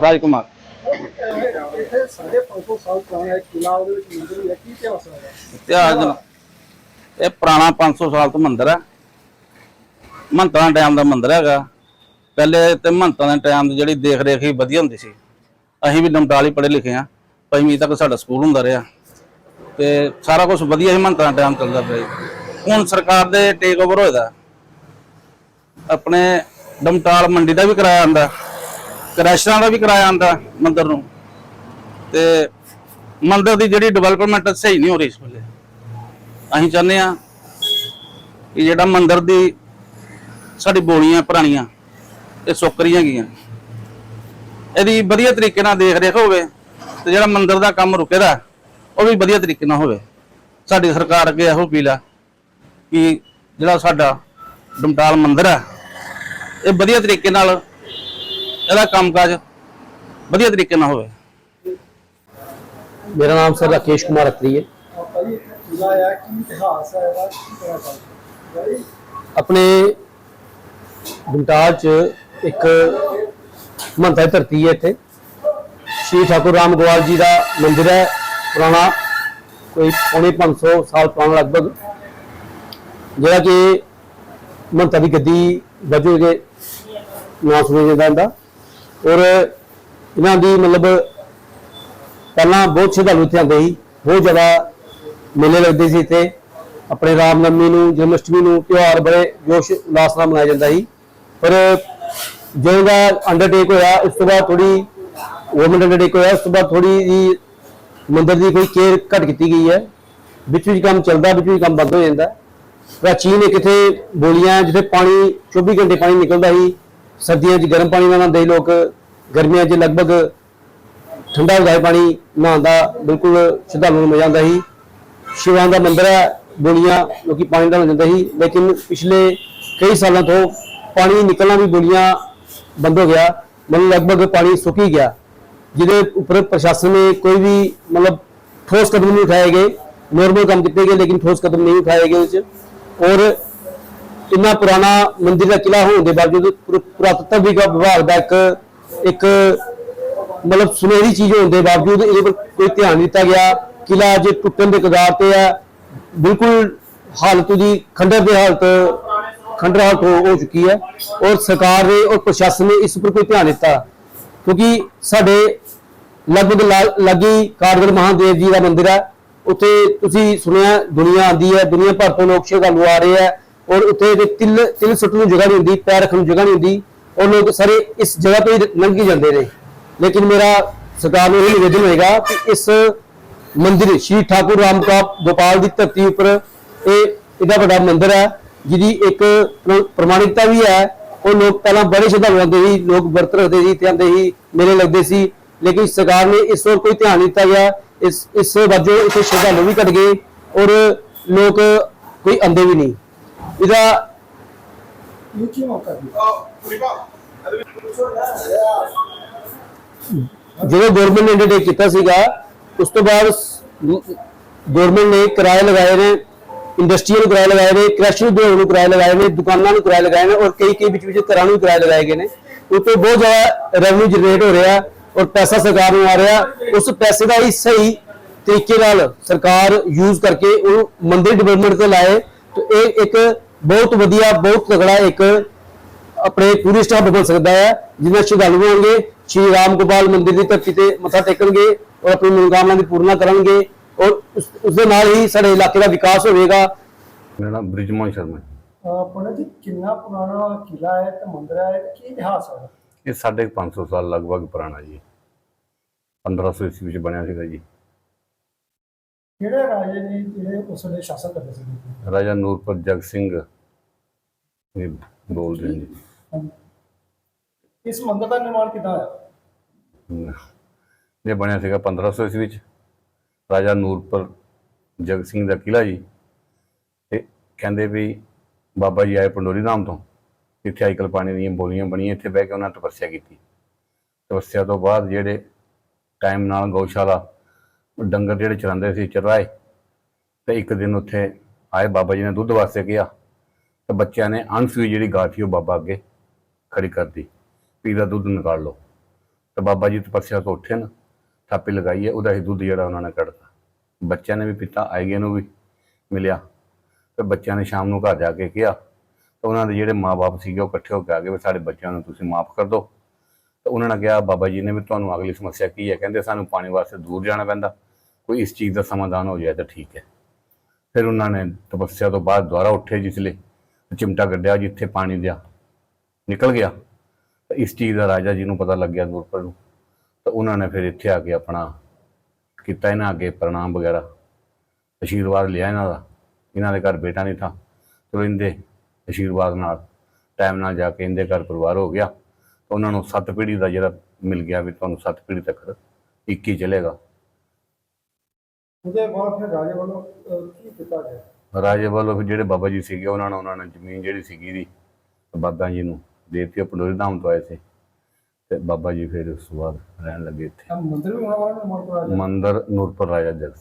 ਰਾਜ ਕੁਮਾਰ ਇੱਥੇ ਸਾਡੇ 500 ਸਾਲ ਪੁਰਾਣਾ ਇੱਕ ਕਿਲਾ ਉਹਦੇ ਵਿੱਚ ਮੰਦਿਰ ਹੈ ਕੀ ਇਤਿਹਾਸ ਹੈ ਇਤਿਹਾਸ ਜਨਾ- ਇਹ ਪੁਰਾਣਾ 500 ਸਾਲ ਤੋਂ ਮੰਦਿਰ ਹੈ। ਮਹੰਤਾਂ ਟਾਈਮ ਦਾ ਮੰਦਿਰ ਹੈਗਾ। ਪਹਿਲੇ ਤੇ ਮਹੰਤਾਂ ਦੇ ਟਾਈਮ ਦੀ ਜਿਹੜੀ ਦੇਖ ਰੇਖ ਹੀ ਵਧੀਆ ਹੁੰਦੀ ਸੀ। ਅਸੀਂ ਵੀ ਨਮਟਾਲ ਪੜ੍ਹੇ ਲਿਖੇ ਆ ਪੰਜਵੀਂ ਤੱਕ ਸਾਡਾ ਸਕੂਲ ਹੁੰਦਾ ਰਿਹਾ। ਤੇ ਸਾਰਾ ਕੁਝ ਵਧੀਆ ਹੀ ਮਹੰਤਾਂ ਦਾ ਟਾਈਮ ਚੱਲਦਾ ਪਿਆ ਜੀ। ਹੁਣ ਸਰਕਾਰ ਦੇ ਟੇਕ ਓਵਰ ਹੋਏਦਾ ਆਪਣੇ ਡਮਟਾਲ ਮੰਡੀ ਦਾ ਵੀ ਕਰਾਇਆ ਆਂਦਾ ਕ੍ਰੈਸ਼ਰਾਂ ਦਾ ਵੀ ਕਿਰਾਇਆ ਆਂਦਾ ਮੰਦਿਰ ਨੂੰ। ਤੇ ਮੰਦਿਰ ਦੀ ਜਿਹੜੀ ਡਿਵੈਲਪਮੈਂਟ ਸਹੀ ਨਹੀਂ ਹੋ ਰਹੀ ਇਸ ਵੇਲੇ। ਅਸੀਂ ਚਾਹੁੰਦੇ ਆ ਕਿ ਜਿਹੜਾ ਮੰਦਿਰ ਦੀ ਸਾਡੀ ਬੋਲੀਆਂ ਪੁਰਾਣੀਆਂ, ਇਹ ਸੁੱਕ ਰਹੀਆਂ ਗਈਆਂ। ਇਹਦੀ ਵਧੀਆ ਤਰੀਕੇ ਨਾਲ ਦੇਖ ਰੇਖ ਹੋਵੇ ਤੇ ਜਿਹੜਾ ਮੰਦਿਰ ਦਾ ਕੰਮ ਰੁਕੇਦਾ, ਉਹ ਵੀ ਵਧੀਆ ਤਰੀਕੇ ਨਾਲ ਹੋਵੇ। ਸਾਡੀ ਸਰਕਾਰ ਅੱਗੇ ਇਹੋ ਅਪੀਲ ਆ ਕਿ ਜਿਹੜਾ ਸਾਡਾ ਡਮਟਾਲ ਮੰਦਿਰ ਹੈ ਇਹ ਵਧੀਆ ਤਰੀਕੇ ਨਾਲ ਇਹਦਾ ਕੰਮਕਾਜ ਵਧੀਆ ਤਰੀਕੇ ਨਾਲ ਹੋਵੇ। ਮੇਰਾ ਨਾਮ ਸਰ ਰਾਕੇਸ਼ ਕੁਮਾਰ ਅਤਰੀ ਹੈ। ਆਪਣੇ ਗੁੰਟਾਲ ਚ ਇੱਕ ਮੰਤਾ ਦੀ ਧਰਤੀ ਹੈ ਇੱਥੇ। ਸ਼੍ਰੀ ਠਾਕੁਰ ਰਾਮ ਗੋਵਾਲ ਜੀ ਦਾ ਮੰਦਿਰ ਹੈ, ਪੁਰਾਣਾ, ਕੋਈ ਪੌਣੇ 500 ਸਾਲ ਪੁਰਾਣਾ ਲਗਭਗ। ਜਿਹੜਾ ਕਿ ਮੰਤਾ ਦੀ ਗੱਦੀ ਵਜੋਂ ਦੇ ਨਾਂ ਸੁਣਿਆ ਜਾਂਦਾ ਔਰ ਇਹਨਾਂ ਦੀ ਮਤਲਬ ਪਹਿਲਾਂ ਬਹੁਤ ਸ਼ਰਧਾਲੂ ਇੱਥੇ ਆਉਂਦੇ ਸੀ, ਬਹੁਤ ਜ਼ਿਆਦਾ ਮੇਲੇ ਲੱਗਦੇ ਸੀ ਇੱਥੇ। ਆਪਣੇ ਰਾਮਨਵਮੀ ਨੂੰ, ਜਨਮਸ਼ਟਮੀ ਨੂੰ ਤਿਉਹਾਰ ਬੜੇ ਜੋਸ਼ ਉਲਾਸ ਨਾਲ ਮਨਾਇਆ ਜਾਂਦਾ ਸੀ। ਪਰ ਜਦੋਂ ਦਾ ਅੰਡਰਟੇਕ ਹੋਇਆ, ਉਸ ਤੋਂ ਬਾਅਦ ਥੋੜੀ ਗਵਰਨਮੈਂਟ ਅੰਡਰਟੇਕ ਹੋਇਆ, ਉਸ ਤੋਂ ਬਾਅਦ ਥੋੜੀ ਜੀ ਮੰਦਰ ਦੀ ਕੋਈ ਕੇਅਰ ਘੱਟ ਕੀਤੀ ਗਈ ਹੈ। ਵਿੱਚ ਵਿੱਚ ਕੰਮ ਚੱਲਦਾ, ਵਿੱਚ ਵਿੱਚ ਕੰਮ ਬੰਦ ਹੋ ਜਾਂਦਾ। ਪ੍ਰਾਚੀਨ ਇੱਕ ਇੱਥੇ ਬੋਲੀਆਂ, ਜਿੱਥੇ ਪਾਣੀ 24 ਘੰਟੇ ਪਾਣੀ ਨਿਕਲਦਾ ਸੀ। ਸਰਦੀਆਂ 'ਚ ਗਰਮ ਪਾਣੀ ਨਾਲ ਨਹਾਉਂਦੇ ਸੀ ਲੋਕ, ਗਰਮੀਆਂ 'ਚ ਲਗਭਗ ਠੰਡਾ ਹੁੰਦਾ ਪਾਣੀ ਨਹਾਉਣ ਦਾ ਬਿਲਕੁਲ ਸ਼ਰਧਾਲੂ ਨੂੰ ਮਜ਼ਾ ਆਉਂਦਾ ਸੀ। ਸ਼ਿਵਾਂ ਦਾ ਮੰਦਿਰ ਹੈ, ਬੋਲੀਆਂ ਲੋਕੀ ਪਾਣੀ ਨਾਲ ਜਾਂਦੇ ਸੀ, ਲੇਕਿਨ ਪਿਛਲੇ ਕਈ ਸਾਲਾਂ ਤੋਂ ਪਾਣੀ ਨਿਕਲਣਾ ਵੀ ਬੋਲੀਆਂ ਬੰਦ ਹੋ ਗਿਆ, ਮਤਲਬ ਲਗਭਗ ਪਾਣੀ ਸੁੱਕ ਹੀ ਗਿਆ। ਜਿਹਦੇ ਉੱਪਰ ਪ੍ਰਸ਼ਾਸਨ ਨੇ ਕੋਈ ਵੀ ਮਤਲਬ ਠੋਸ ਕਦਮ ਨਹੀਂ ਉਠਾਏ ਗਏ। ਨੋਰਮਲ ਕੰਮ ਕੀਤੇ ਗਏ, ਲੇਕਿਨ ਠੋਸ ਕਦਮ ਨਹੀਂ ਉਠਾਏ ਗਏ ਉਸ 'ਚ ਔਰ ਇੰਨਾ ਪੁਰਾਣਾ ਮੰਦਿਰ ਦਾ ਕਿਲਾ ਹੋਣ ਦੇ ਬਾਵਜੂਦ ਪੁਰ- ਪੁਰਾਤੱਤਵ ਵਿਭਾਗ ਦਾ ਇੱਕ ਇੱਕ ਮਤਲਬ ਸੁਨਹਿਰੀ ਚੀਜ਼ ਹੋਣ ਦੇ ਬਾਵਜੂਦ ਇਹਦੇ ਪਰ ਕੋਈ ਧਿਆਨ ਨਹੀਂ ਦਿੱਤਾ ਗਿਆ। ਕਿਲਾ ਅੱਜ ਟੁੱਟਣ ਦੇ ਕਗਾਰ ਤੇ ਹੈ ਬਿਲਕੁਲ ਹਾਲਤ ਦੀ ਖੰਡਰ ਦੀ ਹਾਲਤ, ਖੰਡਰ ਹਾਲਤ ਹੋ ਹੋ ਚੁੱਕੀ ਹੈ ਔਰ ਸਰਕਾਰ ਨੇ ਔਰ ਪ੍ਰਸ਼ਾਸਨ ਨੇ ਇਸ ਉੱਪਰ ਕੋਈ ਧਿਆਨ ਦਿੱਤਾ। ਕਿਉਂਕਿ ਸਾਡੇ ਲਗਭਗ ਲਾ- ਲਾਗੀ ਕਾਰਗੜ ਮਹਾਦੇਵ ਜੀ ਦਾ ਮੰਦਿਰ ਹੈ। ਉੱਥੇ ਤੁਸੀਂ ਸੁਣਿਆ, ਦੁਨੀਆ ਆਂਦੀ ਹੈ, ਦੁਨੀਆ ਭਰ ਤੋਂ ਲੋਕ ਸ਼ਰਧਾਲੂ ਆ ਰਹੇ ਆ ਔਰ ਉੱਥੇ ਦੇ ਤਿਲ ਤਿਲ ਸੁੱਟਣ ਨੂੰ ਜਗ੍ਹਾ ਨਹੀਂ ਹੁੰਦੀ, ਪੈਰ ਰੱਖਣ ਨੂੰ ਜਗ੍ਹਾ ਨਹੀਂ ਹੁੰਦੀ, ਔਰ ਲੋਕ ਸਾਰੇ ਇਸ ਜਗ੍ਹਾ ਤੋਂ ਹੀ ਲੰਘ ਕੇ ਜਾਂਦੇ ਨੇ। ਲੇਕਿਨ ਮੇਰਾ ਸਰਕਾਰ ਨੂੰ ਇਹ ਨਿਵੇਦਨ ਹੋਏਗਾ ਕਿ ਇਸ ਮੰਦਿਰ, ਸ਼੍ਰੀ ਠਾਕੁਰ ਰਾਮ ਕਾ ਗੋਪਾਲ ਦੀ ਧਰਤੀ ਉੱਪਰ ਇਹ ਇਹਦਾ ਵੱਡਾ ਮੰਦਿਰ ਹੈ, ਜਿਹਦੀ ਇੱਕ ਪ੍ਰਮਾਣਿਕਤਾ ਵੀ ਹੈ। ਉਹ ਲੋਕ ਪਹਿਲਾਂ ਬੜੇ ਸ਼ਰਧਾਲੂ ਆਉਂਦੇ ਸੀ ਲੋਕ ਵਰਤ ਰੱਖਦੇ ਸੀ ਤੇ ਆਉਂਦੇ ਸੀ ਮੇਲੇ ਲੱਗਦੇ ਸੀ। ਲੇਕਿਨ ਸਰਕਾਰ ਨੇ ਇਸ ਵੱਲ ਕੋਈ ਧਿਆਨ ਨਹੀਂ ਦਿੱਤਾ ਗਿਆ। ਇਸ ਇਸ ਵਜੋਂ ਇੱਥੇ ਸ਼ਰਧਾਲੂ ਵੀ ਘਟ ਗਏ ਔਰ ਲੋਕ ਕੋਈ ਆਉਂਦੇ ਵੀ ਨਹੀਂ। ਇਹਦਾ ਇਹ ਜਦੋਂ ਗਵਰਨਮੈਂਟ ਨੇ ਅੰਡਰਟੇਕ ਕੀਤਾ ਸੀਗਾ, ਉਸ ਤੋਂ ਬਾਅਦ ਗਵਰਨਮੈਂਟ ਨੇ ਕਿਰਾਏ ਲਗਾਏ ਨੇ ਇੰਡਸਟਰੀਅਲ ਕਿਰਾਏ ਲਗਾਏ ਨੇ ਕ੍ਰੈਸ਼ਰ ਉਦਯੋਗ ਨੂੰ ਕਿਰਾਏ ਲਗਾਏ ਨੇ, ਦੁਕਾਨਾਂ ਨੂੰ ਕਿਰਾਏ ਲਗਾਏ ਨੇ ਔਰ ਕਈ ਕਈ ਵਿੱਚ ਵਿੱਚ ਘਰਾਂ ਨੂੰ ਕਿਰਾਏ ਲਗਾਏ ਗਏ ਨੇ। ਉੱਤੇ ਬਹੁਤ ਜ਼ਿਆਦਾ ਰੈਵਨਿਊ ਜਨਰੇਟ ਹੋ ਰਿਹਾ ਔਰ ਪੈਸਾ ਸਰਕਾਰ ਨੂੰ ਆ ਰਿਹਾ। ਉਸ ਪੈਸੇ ਦਾ ਹੀ ਸਹੀ ਤਰੀਕੇ ਨਾਲ ਸਰਕਾਰ ਯੂਜ਼ ਕਰਕੇ ਉਹ ਮੰਦਿਰ ਡਿਵੈਲਪਮੈਂਟ ਤੇ ਲਾਏ। ਤੇ ਇਹ ਇੱਕ ਬਹੁਤ ਵਧੀਆ ਬਹੁਤ ਤਗੜਾ ਇੱਕ ਆਪਣੇ ਟੂਰਿਸਟ ਹੱਬ ਬਣ ਸਕਦਾ ਹੈ ਜਿਨ੍ਹਾਂ ਸ਼ਰਧਾਲੂ ਆਉਣਗੇ ਸ਼੍ਰੀ ਰਾਮ ਗੋਪਾਲ ਮੰਦਿਰ ਦੀ ਧਰਤੀ ਤੇ ਮੱਥਾ ਟੇਕਣਗੇ ਔਰ ਆਪਣੀ ਮਨੋਕਾਮਨਾ ਦੀ ਪੂਰਨਾ ਕਰਨਗੇ ਔਰ ਉਸ ਉਸ ਦੇ ਨਾਲ ਹੀ ਸਾਡੇ ਇਲਾਕੇ ਦਾ ਵਿਕਾਸ ਹੋਵੇਗਾ ਮੇਰਾ ਨਾਮ ਬ੍ਰਿਜਮੋਹਨ ਸ਼ਰਮਾ ਹੈ। ਪੁਣੇ ਜੀ ਕਿੰਨਾ ਪੁਰਾਣਾ ਕਿਲਾ ਹੈ ਤੇ ਮੰਦਿਰ ਹੈ ਤੇ ਕੀ ਇਤਿਹਾਸ ਹੈ? ਇਹ ਸਾਢੇ ਕੁ 500 ਸਾਲ ਲਗਭਗ ਪੁਰਾਣਾ ਜੀ 1500 ਈਸਵੀ ਵਿੱਚ ਬਣਿਆ ਸੀਗਾ ਜੀ ਕਿਹੜੇ ਰਾਜੇ ਨੇ ਜਿਹੜੇ ਉਸ ਵੇਲੇ ਸ਼ਾਸਨ ਕਰਦੇ ਸੀ? ਰਾਜਾ ਨੂਰਪੁਰ ਜਗ ਸਿੰਘ ਇਹ ਬੋਲਦੇ ਨੇ। ਇਸ ਮੰਦਿਰ ਦਾ ਨਿਰਮਾਣ ਕਿੱਦਾਂ ਹੋਇਆ? ਇਹ ਬਣਿਆ ਸੀਗਾ 1500 ਈਸਵੀ ਵਿੱਚ ਰਾਜਾ ਨੂਰਪੁਰ ਜਗ ਸਿੰਘ ਦਾ ਕਿਲਾ ਜੀ। ਤੇ ਕਹਿੰਦੇ ਵੀ ਬਾਬਾ ਜੀ ਆਏ ਪੰਡੋਰੀ ਨਾਮ ਤੋਂ। ਇੱਥੇ ਆਈਕਲ ਪਾਣੀ ਦੀਆਂ ਬੋਲੀਆਂ ਬਣੀਆਂ ਇੱਥੇ ਬਹਿ ਕੇ ਉਹਨਾਂ ਤਪੱਸਿਆ ਕੀਤੀ। ਤਪੱਸਿਆ ਤੋਂ ਬਾਅਦ ਜਿਹੜੇ ਟਾਈਮ ਨਾਲ ਗਊਸ਼ਾਲਾ ਡੰਗਰ ਜਿਹੜੇ ਚਰਾਉਂਦੇ ਸੀ ਚਰਾਏ ਤੇ ਇੱਕ ਦਿਨ ਉੱਥੇ ਆਏ ਬਾਬਾ ਜੀ ਨੇ ਦੁੱਧ ਵਾਸਤੇ ਕਿਹਾ ਤੇ ਬੱਚਿਆਂ ਨੇ ਅਣਸੂਈ ਜਿਹੜੀ ਗਾਂ ਸੀ ਉਹ ਬਾਬਾ ਅੱਗੇ ਖੜੀ ਕਰਦੀ ਪੀ ਦਾ ਦੁੱਧ ਨਿਕਾਲ ਲਓ। ਤੇ ਬਾਬਾ ਜੀ ਤਪੱਸਿਆ ਤੋਂ ਉੱਠੇ ਨਾ, ਥਾਪੀ ਲਗਾਈ ਹੈ, ਉਹਦਾ ਹੀ ਦੁੱਧ ਜਿਹੜਾ ਉਹਨਾਂ ਨੇ ਕੱਢਤਾ। ਬੱਚਿਆਂ ਨੇ ਵੀ ਪੀਤਾ ਆਈਗੇ ਨੂੰ ਵੀ ਮਿਲਿਆ। ਤੇ ਬੱਚਿਆਂ ਨੇ ਸ਼ਾਮ ਨੂੰ ਘਰ ਜਾ ਕੇ ਕਿਹਾ ਤੇ ਉਹਨਾਂ ਦੇ ਜਿਹੜੇ ਮਾਪੇ ਸੀਗੇ ਉਹ ਇਕੱਠੇ ਹੋ ਕੇ ਆ ਗਏ ਵੀ ਸਾਡੇ ਬੱਚਿਆਂ ਨੂੰ ਤੁਸੀਂ ਮਾਫ ਕਰ ਦਿਓ। ਤੇ ਉਹਨਾਂ ਨੇ ਕਿਹਾ, ਬਾਬਾ ਜੀ ਨੇ ਵੀ ਤੁਹਾਨੂੰ ਅਗਲੀ ਸਮੱਸਿਆ ਕੀ ਹੈ? ਕਹਿੰਦੇ ਸਾਨੂੰ ਪਾਣੀ ਵਾਸਤੇ ਦੂਰ ਜਾਣਾ ਪੈਂਦਾ। ਕੋਈ ਇਸ ਚੀਜ਼ ਦਾ ਸਮਾਧਾਨ ਹੋ ਜਾਏ ਤਾਂ ਠੀਕ ਹੈ। ਫਿਰ ਉਹਨਾਂ ਨੇ ਤਪੱਸਿਆ ਤੋਂ ਬਾਅਦ ਦੁਬਾਰਾ ਉੱਠੇ ਜਿਸਲੇ ਚਿਮਟਾ ਕੱਢਿਆ ਜਿੱਥੇ ਪਾਣੀ ਦਿਆ, ਨਿਕਲ ਗਿਆ। ਤਾਂ ਇਸ ਚੀਜ਼ ਦਾ ਰਾਜਾ ਜੀ ਨੂੰ ਪਤਾ ਲੱਗਿਆ ਗੁਰਪੁਰ ਨੂੰ ਤਾਂ ਉਹਨਾਂ ਨੇ ਫਿਰ ਇੱਥੇ ਆ ਕੇ ਆਪਣਾ ਕੀਤਾ ਇਹਨਾਂ ਅੱਗੇ ਪ੍ਰਣਾਮ ਵਗੈਰਾ, ਆਸ਼ੀਰਵਾਦ ਲਿਆ ਇਹਨਾਂ ਦਾ। ਇਹਨਾਂ ਦੇ ਘਰ ਬੇਟਾ ਨਹੀਂ ਥਾ। ਚਲੋ ਇਹਦੇ ਆਸ਼ੀਰਵਾਦ ਨਾਲ ਟਾਈਮ ਨਾਲ ਜਾ ਕੇ ਇਹਦੇ ਘਰ ਪਰਿਵਾਰ ਹੋ ਗਿਆ। ਉਹਨਾਂ ਨੂੰ ਸੱਤ ਪੀੜ੍ਹੀ ਦਾ ਜਿਹੜਾ ਮਿਲ ਗਿਆ ਵੀ ਤੁਹਾਨੂੰ ਸੱਤ ਪੀੜ੍ਹੀ ਤੱਕ ਇੱਕ ਹੀ ਚੱਲੇਗਾ। ਉਹਦੇ ਬਾਅਦ ਫਿਰ ਰਾਜੇ ਵੱਲੋਂ ਅਹ, ਕੀ ਕੀਤਾ ਗਿਆ? ਰਾਜੇ ਵੱਲੋਂ ਫਿਰ ਜਿਹੜੇ ਬਾਬਾ ਜੀ ਸੀਗੇ ਉਹਨਾਂ ਨੇ ਉਹਨਾਂ ਨੇ ਜ਼ਮੀਨ ਜਿਹੜੀ ਸੀਗੀ ਦੀ ਬਾਬਾ ਜੀ ਨੂੰ ਦੇਤੀ ਪੰਡੋਰੀ ਧਾਮ ਤੋਂ ਆਏ ਸੀ। ਤੇ ਬਾਬਾ ਜੀ ਫਿਰ ਉਸ ਤੋਂ ਬਾਅਦ ਰਹਿਣ ਲੱਗੇ ਇੱਥੇ। ਤਾਂ ਮੰਦਿਰ ਵੀ ਹੋਣਾ ਵਾਲਾ ਕਰਾ ਮੰਦਰ ਨੂਰਪੁਰ ਰਾਜਾ ਜਗ ਸਿੰਘ।